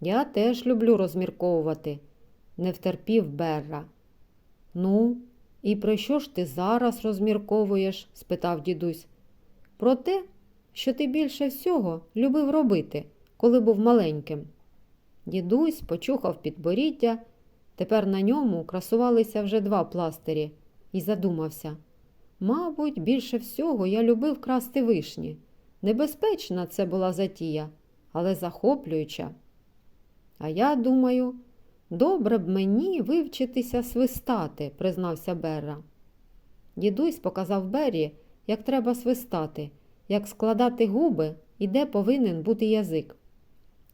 Я теж люблю розмірковувати, не втерпів Берра. Ну, і про що ж ти зараз розмірковуєш? спитав дідусь. Про те, що ти більше всього любив робити, коли був маленьким. Дідусь почухав підборіддя, тепер на ньому красувалися вже два пластирі, і задумався. Мабуть, більше всього я любив красти вишні. Небезпечна це була затія, але захоплююча. А я думаю, добре б мені вивчитися свистати, признався Берра. Дідусь показав Беррі, як треба свистати, як складати губи і де повинен бути язик.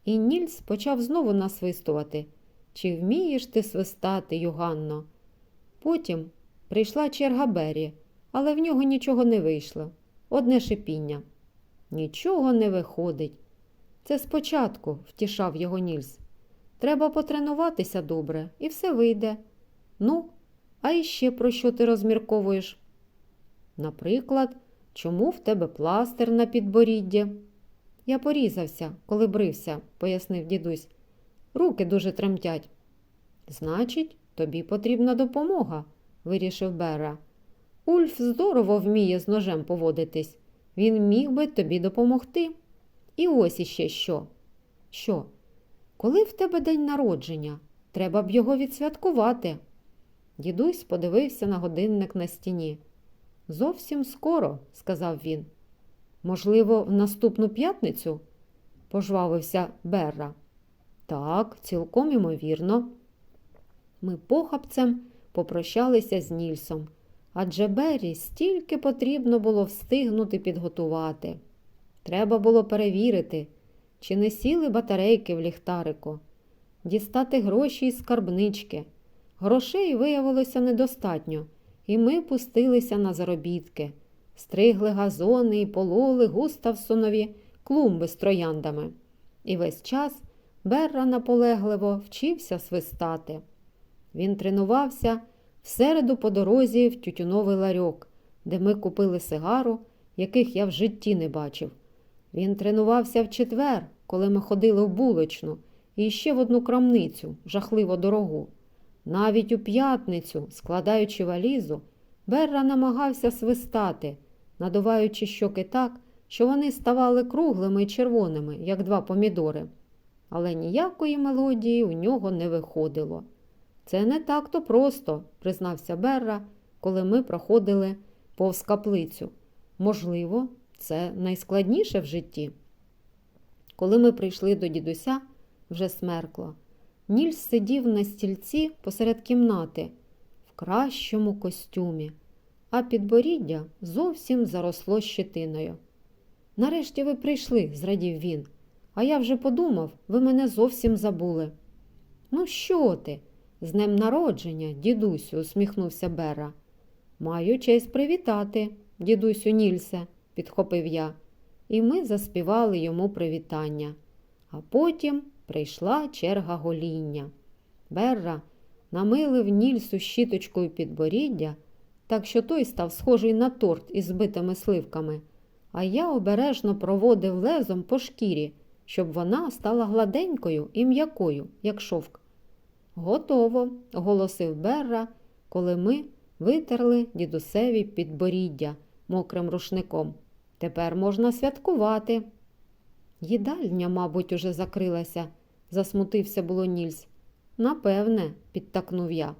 І Нільс почав знову насвистувати. Чи вмієш ти свистати, Юганно? Потім прийшла черга Беррі, але в нього нічого не вийшло. Одне шипіння. Нічого не виходить. Це спочатку, втішав його Нільс. Треба потренуватися добре, і все вийде. Ну, а іще про що ти розмірковуєш? Наприклад, чому в тебе пластир на підборідді? Я порізався, коли брився, пояснив дідусь. Руки дуже тремтять. Значить, тобі потрібна допомога, вирішив Бера. Ульф здорово вміє з ножем поводитись. Він міг би тобі допомогти. І ось іще що. Що? Коли в тебе день народження, треба б його відсвяткувати. Дідусь подивився на годинник на стіні. Зовсім скоро, сказав він. Можливо, в наступну п'ятницю? пожвавився Берра. Так, цілком імовірно. Ми похапцем попрощалися з Нільсом, адже Беррі стільки потрібно було встигнути підготувати. Треба було перевірити, чи не сіли батарейки в ліхтарику, дістати гроші із скарбнички. Грошей виявилося недостатньо, і ми пустилися на заробітки, стригли газони і пололи Густавсонові клумби з трояндами. І весь час Берра наполегливо вчився свистати. Він тренувався всереду по дорозі в тютюновий ларьок, де ми купили сигару, яких я в житті не бачив. Він тренувався в четвер, коли ми ходили в булочну, і ще в одну крамницю, жахливо дорогу. Навіть у п'ятницю, складаючи валізу, Берра намагався свистати, надуваючи щоки так, що вони ставали круглими і червоними, як два помідори. Але ніякої мелодії у нього не виходило. Це не так то просто, признався Берра, коли ми проходили повз каплицю. Можливо, це найскладніше в житті. Коли ми прийшли до дідуся, вже смеркло. Нільс сидів на стільці посеред кімнати в кращому костюмі, а підборіддя зовсім заросло щетиною. Нарешті ви прийшли, зрадів він, а я вже подумав, ви мене зовсім забули. Ну, що ти? З днем народження, дідусю, усміхнувся Бера. Маю честь привітати, дідусю Нільсе, підхопив я, і ми заспівали йому привітання. А потім прийшла черга гоління. Берра намилив Нільсу щіточкою підборіддя, так що той став схожий на торт із збитими сливками, а я обережно проводив лезом по шкірі, щоб вона стала гладенькою і м'якою, як шовк. Готово, оголосив Берра, коли ми витерли дідусеві підборіддя мокрим рушником. Тепер можна святкувати. Їдальня, мабуть, уже закрилася, засмутився було Нільс. Напевне, підтакнув я.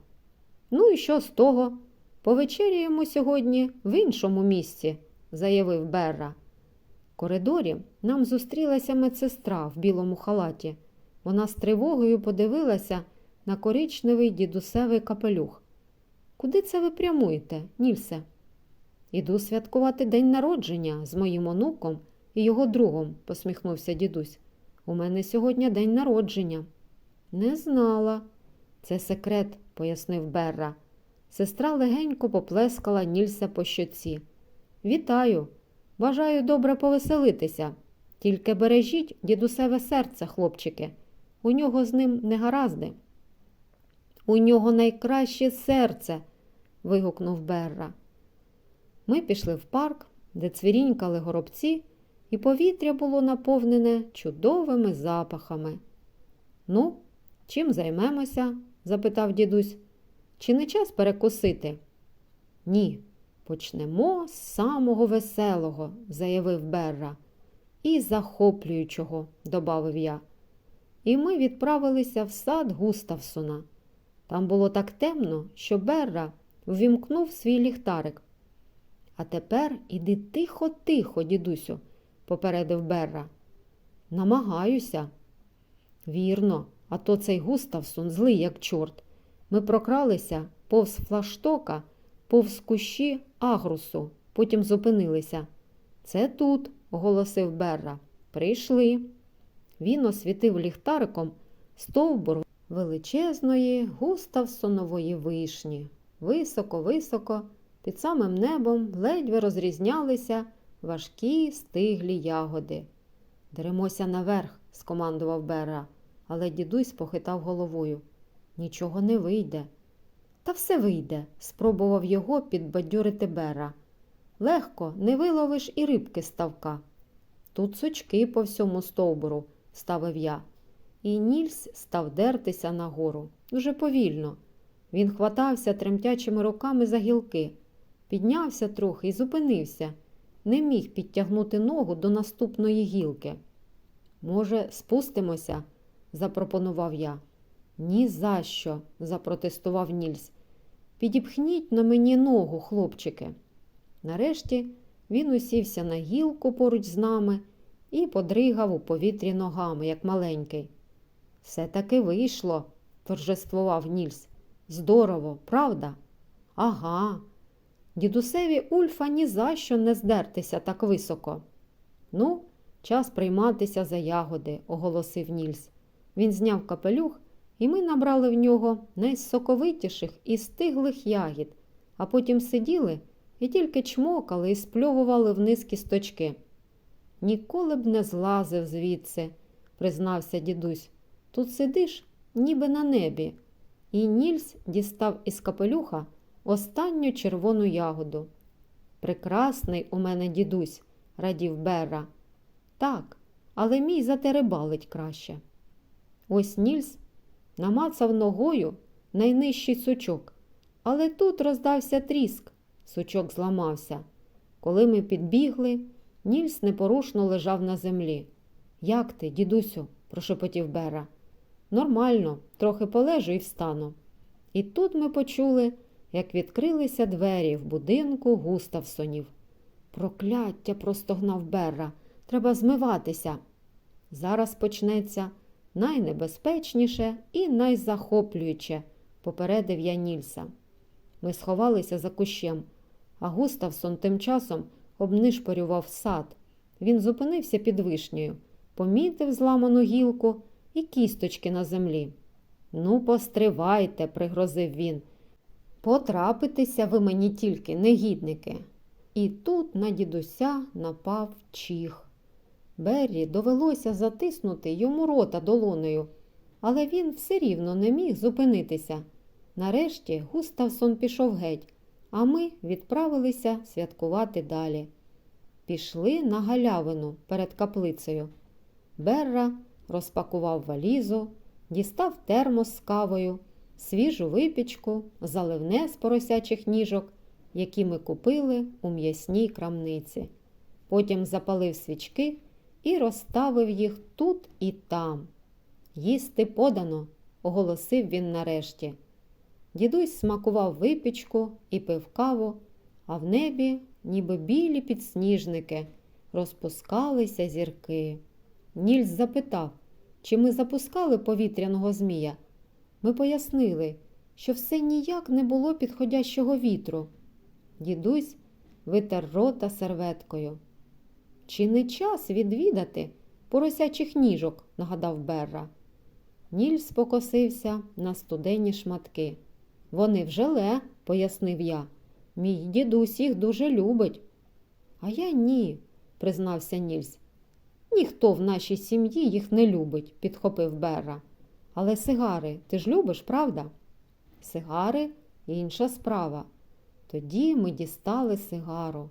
Ну і що з того? Повечеряємо сьогодні в іншому місці, заявив Берра. В коридорі нам зустрілася медсестра в білому халаті. Вона з тривогою подивилася на коричневий дідусевий капелюх. Куди це ви прямуєте, Нільсе? Іду святкувати день народження з моїм онуком і його другом, посміхнувся дідусь. У мене сьогодні день народження. Не знала. Це секрет, пояснив Берра. Сестра легенько поплескала Нільса по щоці. Вітаю. Бажаю добре повеселитися. Тільки бережіть дідусеве серце, хлопчики. У нього з ним не гаразди. У нього найкраще серце. вигукнув Берра. Ми пішли в парк, де цвірінькали горобці, і повітря було наповнене чудовими запахами. Ну, чим займемося? запитав дідусь. Чи не час перекусити? Ні, почнемо з самого веселого, заявив Берра. І захоплюючого, добавив я. І ми відправилися в сад Густавсона. Там було так темно, що Берра ввімкнув свій ліхтарик. А тепер іди тихо-тихо, дідусю, попередив Берра. Намагаюся. Вірно, а то цей Густавсон злий, як чорт. Ми прокралися повз флаштока, повз кущі агрусу, потім зупинилися. Це тут, оголосив Берра. Прийшли. Він освітив ліхтариком стовбур величезної густавсонової вишні. Високо-високо, під самим небом ледве розрізнялися важкі стиглі ягоди. Деремося наверх, скомандував Берра, але дідусь похитав головою. Нічого не вийде. Та все вийде, спробував його підбадьорити Берра. Легко не виловиш і рибки ставка. Тут сучки по всьому стовбуру, ставив я. І Нільс став дертися нагору. Дуже повільно. Він хватався тремтячими руками за гілки, піднявся трохи і зупинився. Не міг підтягнути ногу до наступної гілки. Може, спустимося? запропонував я. «Ні за що!» – запротестував Нільс. Підіпхніть на мені ногу, хлопчики. Нарешті він усівся на гілку поруч з нами і подригав у повітрі ногами, як маленький. Все таки вийшло, торжествував Нільс. Здорово, правда? Ага. Дідусеві Ульфа ні за що не здертися так високо. Ну, час прийматися за ягоди, оголосив Нільс. Він зняв капелюх, і ми набрали в нього найсоковитіших і стиглих ягід, а потім сиділи і тільки чмокали і спльовували вниз кісточки. Ніколи б не злазив звідси, признався дідусь. Тут сидиш, ніби на небі. І Нільс дістав із капелюха останню червону ягоду. Прекрасний у мене дідусь, радів Берра. Так, але мій затеребалить краще. Ось Нільс намацав ногою найнижчий сучок, але тут роздався тріск, сучок зламався. Коли ми підбігли, Нільс непорушно лежав на землі. Як ти, дідусю? прошепотів Бера. Нормально, трохи полежу і встану. І тут ми почули, як відкрилися двері в будинку Густавсонів. Прокляття, простогнав Берра. Треба змиватися. Зараз почнеться найнебезпечніше і найзахоплююче, попередив я Нільса. Ми сховалися за кущем, а Густавсон тим часом обнишпорював сад. Він зупинився під вишнею, помітив зламану гілку і кісточки на землі. Ну, постривайте, пригрозив він. Потрапитися ви мені тільки, негідники. І тут на дідуся напав чіх. Беррі довелося затиснути йому рота долоною, але він все рівно не міг зупинитися. Нарешті Густавсон пішов геть, а ми відправилися святкувати далі. Пішли на галявину перед каплицею. Берра розпакував валізу, дістав термос з кавою, свіжу випічку, заливне з поросячих ніжок, які ми купили у м'ясній крамниці. Потім запалив свічки і розставив їх тут і там. Їсти подано, оголосив він нарешті. Дідусь смакував випічку і пив каву, а в небі, ніби білі підсніжники, розпускалися зірки. Нільс запитав, чи ми запускали повітряного змія. Ми пояснили, що все ніяк не було підходящого вітру. Дідусь витер рота серветкою. Чи не час відвідати поросячих ніжок, нагадав Берра. Нільс покосився на студенні шматки. Вони в желе, пояснив я. Мій дідусь їх дуже любить. А я ні, признався Нільс. Ніхто в нашій сім'ї їх не любить, підхопив Берра. Але сигари ти ж любиш, правда? Сигари інша справа. Тоді ми дістали сигару.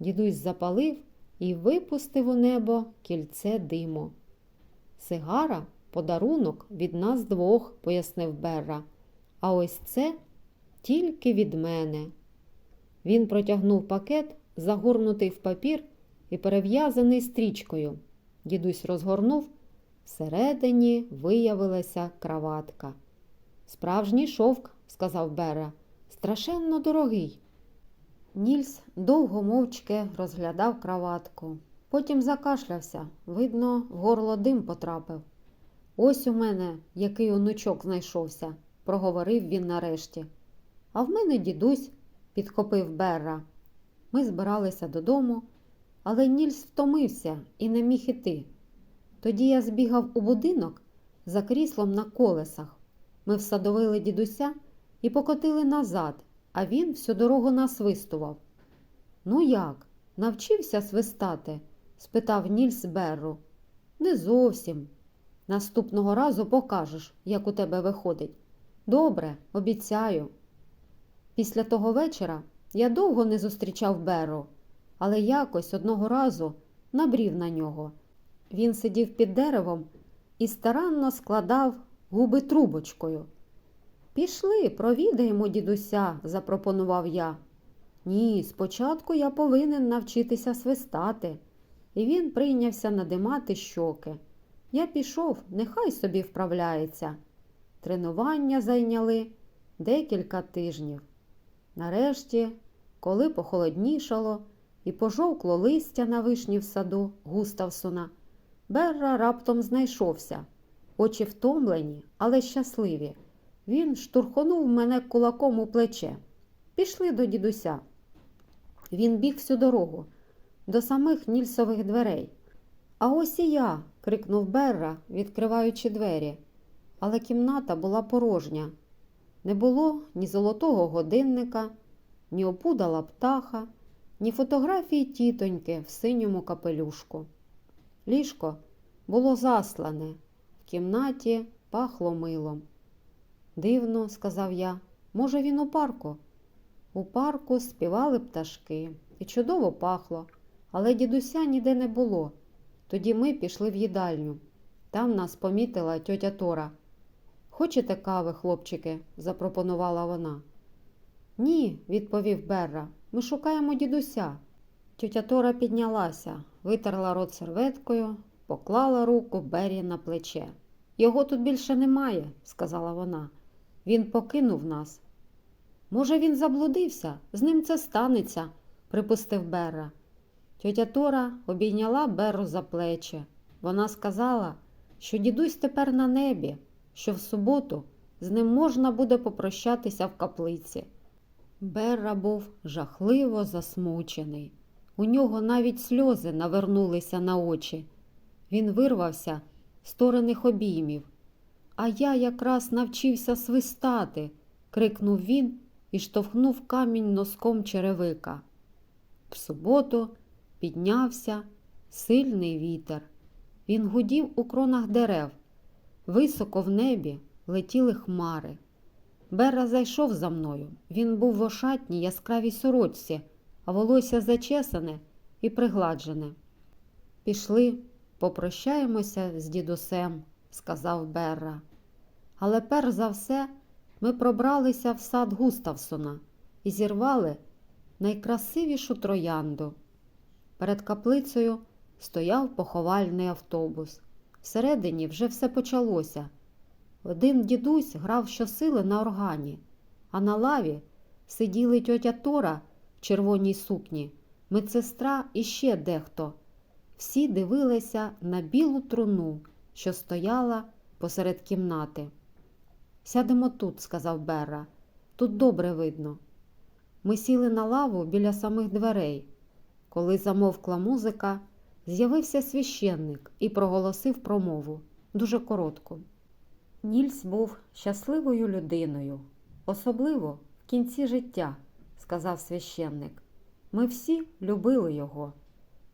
Дідусь запалив і випустив у небо кільце диму. Сигара подарунок від нас двох, пояснив Берра. А ось це тільки від мене. Він протягнув пакет, загорнутий в папір і перев'язаний стрічкою. Дідусь розгорнув. Всередині виявилася краватка. Справжній шовк, сказав Бера, страшенно дорогий. Нільс довго мовчки розглядав краватку. Потім закашлявся, видно, в горло дим потрапив. Ось у мене який онучок знайшовся, проговорив він нарешті. А в мене дідусь, підхопив Берра. Ми збиралися додому, але Нільс втомився і не міг іти. Тоді я збігав у будинок за кріслом на колесах. Ми всадовили дідуся і покотили назад, а він всю дорогу насвистував. Ну як, навчився свистати? спитав Нільс Берру. Не зовсім. Наступного разу покажеш, як у тебе виходить. Добре, обіцяю. Після того вечора я довго не зустрічав Берру, але якось одного разу набрів на нього. Він сидів під деревом і старанно складав губи трубочкою. Пішли, провідаємо дідуся, запропонував я. Ні, спочатку я повинен навчитися свистати. І він прийнявся надимати щоки. Я пішов, нехай собі вправляється. Тренування зайняли декілька тижнів. Нарешті, коли похолоднішало і пожовкло листя на вишні в саду Густавсона, Берра раптом знайшовся. Очі втомлені, але щасливі. Він штурхонув мене кулаком у плече. Пішли до дідуся. Він біг всю дорогу, до самих нільсових дверей. А ось і я. крикнув Берра, відкриваючи двері. Але кімната була порожня. Не було ні золотого годинника, ні опудала птаха, ні фотографії тітоньки в синьому капелюшку. Ліжко було заслане, в кімнаті пахло милом. Дивно, сказав я, може, він у парку? У парку співали пташки і чудово пахло, але дідуся ніде не було. Тоді ми пішли в їдальню. Там нас помітила тьотя Тора. Хочете кави, хлопчики? запропонувала вона. Ні, відповів Берра. Ми шукаємо дідуся. Тьотя Тора піднялася, витерла рот серветкою, поклала руку Беррі на плече. Його тут більше немає, сказала вона. Він покинув нас. Може, він заблудився, з ним це станеться, припустив Берра. Тьотя Тора обійняла Берру за плечі. Вона сказала, що дідусь тепер на небі, що в суботу з ним можна буде попрощатися в каплиці. Берра був жахливо засмучений. У нього навіть сльози навернулися на очі. Він вирвався з стороних обіймів. А я якраз навчився свистати, крикнув він і штовхнув камінь носком черевика. В суботу піднявся сильний вітер. Він гудів у кронах дерев. Високо в небі летіли хмари. Берра зайшов за мною. Він був в ошатній яскравій сорочці, а волосся зачесане і пригладжене. Пішли, попрощаємося з дідусем, сказав Берра. Але перш за все ми пробралися в сад Густавсона і зірвали найкрасивішу троянду. Перед каплицею стояв поховальний автобус. Всередині вже все почалося. Один дідусь грав щосили на органі, а на лаві сиділи тьотя Тора червоній сукні, медсестра і ще дехто. Всі дивилися на білу труну, що стояла посеред кімнати. Сядемо тут, сказав Берра. Тут добре видно. Ми сіли на лаву біля самих дверей. Коли замовкла музика, з'явився священник і проголосив промову дуже коротку. Нільс був щасливою людиною, особливо в кінці життя, сказав священник. Ми всі любили його.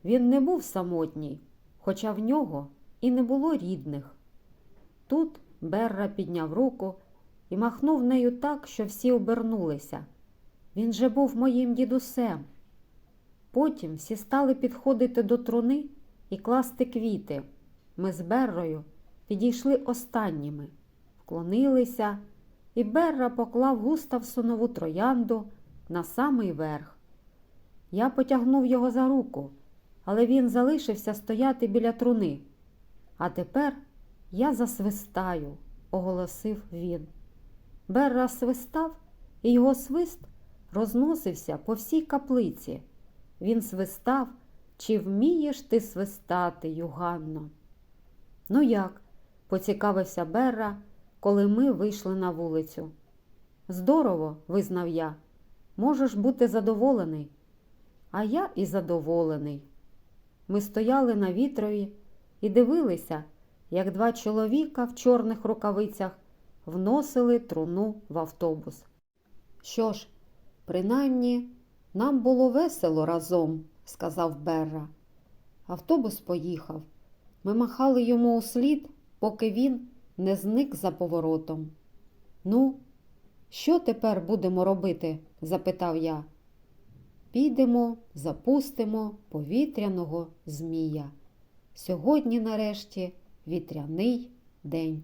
Він не був самотній, хоча в нього і не було рідних. Тут Берра підняв руку і махнув нею так, що всі обернулися. Він же був моїм дідусем. Потім всі стали підходити до труни і класти квіти. Ми з Беррою підійшли останніми, вклонилися, і Берра поклав Густавсонову троянду на самий верх. Я потягнув його за руку, але він залишився стояти біля труни. А тепер я засвистаю, оголосив він. Берра свистав, і його свист розносився по всій каплиці. Він свистав, чи вмієш ти свистати, Юганно? Ну як? поцікавився Берра, коли ми вийшли на вулицю. Здорово, визнав я. Можеш бути задоволений. А я і задоволений. Ми стояли на вітрові і дивилися, як два чоловіка в чорних рукавицях вносили труну в автобус. Що ж, принаймні, нам було весело разом, сказав Берра. Автобус поїхав. Ми махали йому услід, поки він не зник за поворотом. Ну, що тепер будемо робити? запитав я. Підемо, запустимо повітряного змія. Сьогодні, нарешті, вітряний день.